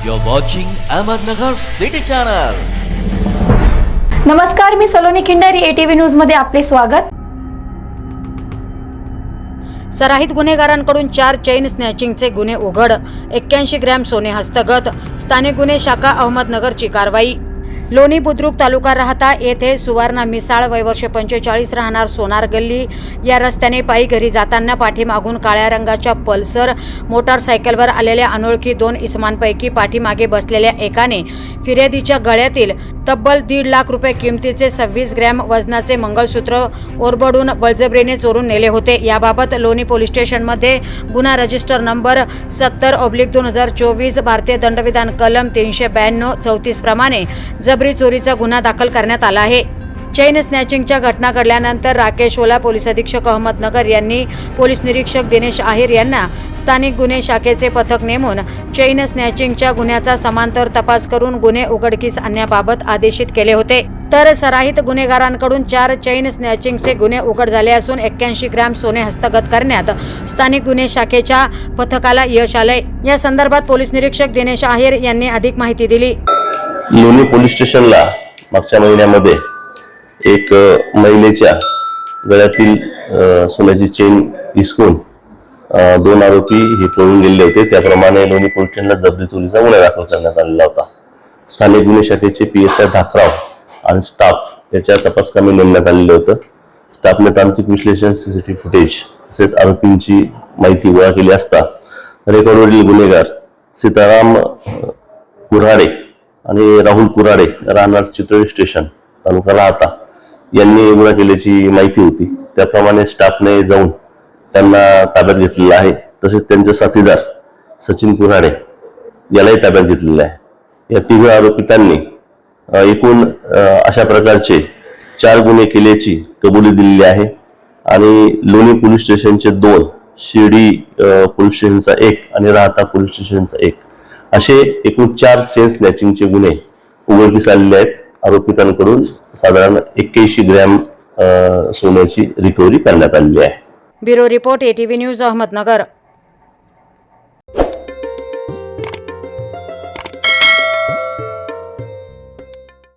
You're watching Ahmednagar City Channel. नमस्कार मी Saloni Khindari ATV न्यूजमध्ये आपले स्वागत सराहित गुन्हेगारांकडून चार चैन स्नॅचिंगचे गुन्हे उघड एक्क्याऐंशी ग्रॅम सोने हस्तगत स्थानिक गुन्हे शाखा अहमदनगरची कारवाई लोणी बुद्रुक तालुका राहता येथे सुवर्णा मिसाळ वयवर्ष पंचेचाळीस राहणार सोनार गल्ली. या रस्त्याने पायी घरी जाताना पाठीमागून काळ्या रंगाच्या पल्सर मोटारसायकलवर आलेल्या अनोळखी दोन इसमांपैकी पाठीमागे बसलेल्या एकाने फिर्यादीच्या गळ्यातील तब्बल दीड लाख रुपये किमतीचे सव्वीस ग्रॅम वजनाचे मंगळसूत्र ओरबडून बळजबरीने चोरून नेले होते. याबाबत लोणी पोलीस स्टेशनमध्ये गुन्हा रजिस्टर नंबर सत्तर ऑब्लिक दोन हजार चोवीस भारतीय दंडविधान कलम तीनशे ब्याण्णव चौतीस प्रमाणे जबरी चोरीचा गुन्हा दाखल करण्यात आला आहे. चैन स्नॅचिंगच्या घटना घडल्यानंतर राकेश ओला पोलीस अधीक्षक अहमदनगर यांनी पोलीस निरीक्षक दिनेश आहेर यांना स्थानिक गुन्हे शाखेचे पथक नेमून चैन स्नॅचिंगच्या गुन्ह्याचा समांतर तपास करून गुन्हे उघडकीस आणण्याबाबत आदेशित केले होते. तर सराहित गुन्हेगारांकडून चार चैन स्नॅचिंगचे गुन्हे उघड झाले असून एक्क्याऐंशी ग्रॅम सोने हस्तगत करण्यात स्थानिक गुन्हे शाखेच्या पथकाला यश आलंय. या संदर्भात पोलीस निरीक्षक दिनेश आहेर यांनी अधिक माहिती दिली. लोणी पोलीस स्टेशनला मागच्या महिन्यामध्ये एक महिलेच्या गळ्यातील सोन्याची चेन हिसकून दोन आरोपी हे पळून गेले होते. त्याप्रमाणे लोणी पोलीस स्टेशनला जबरी चोरीचा गुन्हा दाखल करण्यात आलेला होता. स्थानिक गुन्हे शाखेचे पी एस आय धाकराव आणि स्टाफ याच्या तपास कामी नेमण्यात आलेलं होतं. स्टाफने तांत्रिक विश्लेषण सीसीटीव्ही फुटेज तसेच आरोपींची माहिती गोळा केली असता रेकॉर्डवरील गुन्हेगार सीताराम कुऱ्हाडे आणि राहुल कुऱ्हाडे राहणार चितळी स्टेशन तालुका राहता. यांनी गुन्हा केल्याची माहिती होती. त्याप्रमाणे स्टाफने जाऊन त्यांना ताब्यात घेतलेला आहे. तसेच त्यांचे साथीदार सचिन कुऱ्हाडे यालाही ताब्यात घेतलेलं आहे. या तिघ आरोपितांनी एकूण अशा प्रकारचे चार गुन्हे केल्याची कबुली दिलेली आहे. आणि लोणी पोलीस स्टेशनचे दोन शिर्डी पोलीस स्टेशनचा एक आणि राहता पोलीस स्टेशनचा एक असे एकूण चार चेन स्नॅचिंगचे गुन्हे उघडकीस आलेले आहेत. आरोपितांकडून साधारण एक्क्याऐंशी ग्रॅम सोन्याची रिकव्हरी करण्यात आलेली आहे. Bureau report ATV news Ahmednagar.